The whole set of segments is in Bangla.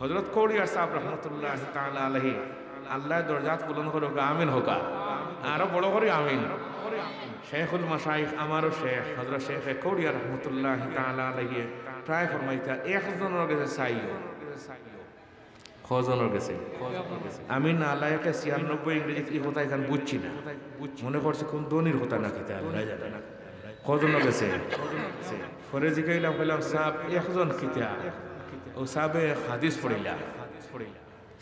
হজরত কৌড়িয়া সাহেব রহমতুল্লাহ তাআলা আলাইহি আল্লাহ দরজাত পূরণ করো আমিন হোকা আরও। বড় করে আমিন। শেখুল মাসাইখ আমারও শেখ হজরত শেখ কৌড়িয়া রহমতুল্লাহ তাআলা আলাইহি প্রায় ফরমাইতা, একজনের কাছে চাইও। কজনের গেছে আমি নালায়কে ছিয়ানব্বই ইংরেজিতে এই কথা এখানে বুঝছি না। মনে করছে কোন ধনির কথা না খেতে আল্লাহ জানে না। কজনের গেছে পরে জিগাইলাম কইলাম সাপ একজন খিতা ও সাবে হাদিস পড়িলা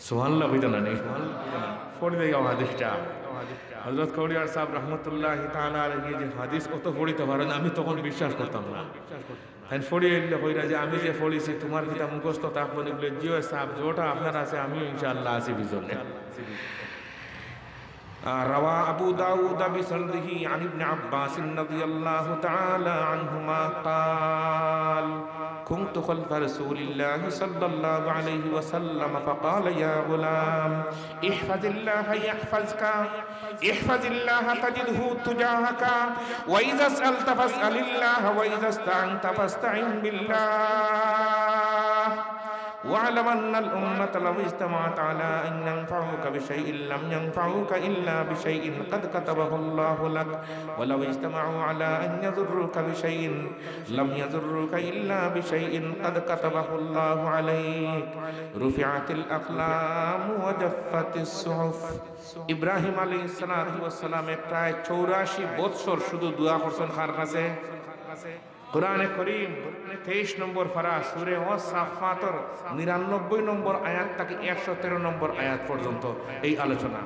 সোহান্লা হইতা না নেই পড়ি দেয় হাদিসটা হজরত কৌরিয়ার সাহেব রহমতুল্লাহ তাআলা আলাইহি যে হাদিস কত পড়িতে পারেন আমি তখন বিশ্বাস করতাম না তাই ফড়িয়ে এলে কইরা যে আমি যে পড়িছি তোমার কিতা মুখস্থ থাকবো না বলে জিও সাহেব যেটা আপনার আছে আমিও ইনশাআল্লাহ আছি বিজনে روى أبو داود بسنده عن ابن عباس رضي الله تعالى عنهما قال كنت خلف رسول الله صلى الله عليه وسلم فقال يا غلام احفظ الله يحفظك احفظ الله تجده تجاهك وإذا سألت فاسأل الله وإذا استعنت فاستعن بالله. واعلم أن الأمة لو اجتمعت على أن ينفعوك بشيء لم ينفعوك إلا بشيء قد كتبه الله لك ولو اجتمعوا على أن يضروك بشيء لم يضروك إلا بشيء قد كتبه الله عليك رفعت الأقلام وجفت الصحف ইব্রাহিম আলী সালামের প্রায় চৌরাশি বৎসর শুধু দোয়া করছেন কার কাছে কোরআনে করিম তেইশ নম্বর ফারা সুরে ও সাফাতর নিরানব্বই নম্বর আয়াত তাকে একশো তেরো নম্বর আয়াত পর্যন্ত এই আলোচনা।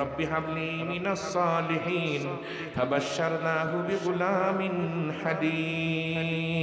রব্বি হাবলি মিনাস সালিহিন, ফাবাশশারনাহু বিগুলামিন হাদিম